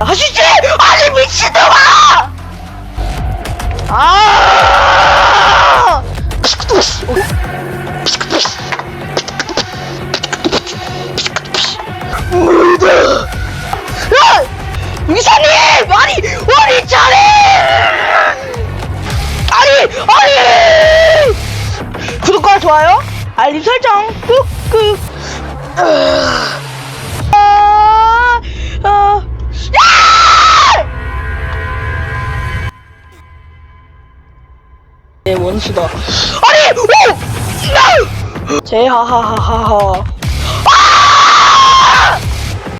하시지! 아니 미친놈아! 아! 뭐다? 야! 이사님! 아니! 아니 잘해! 아니! 아니! 구독과 좋아요, 알림 설정 꾹꾹. 원수다. 아니! 오! 야! 제하하하하하.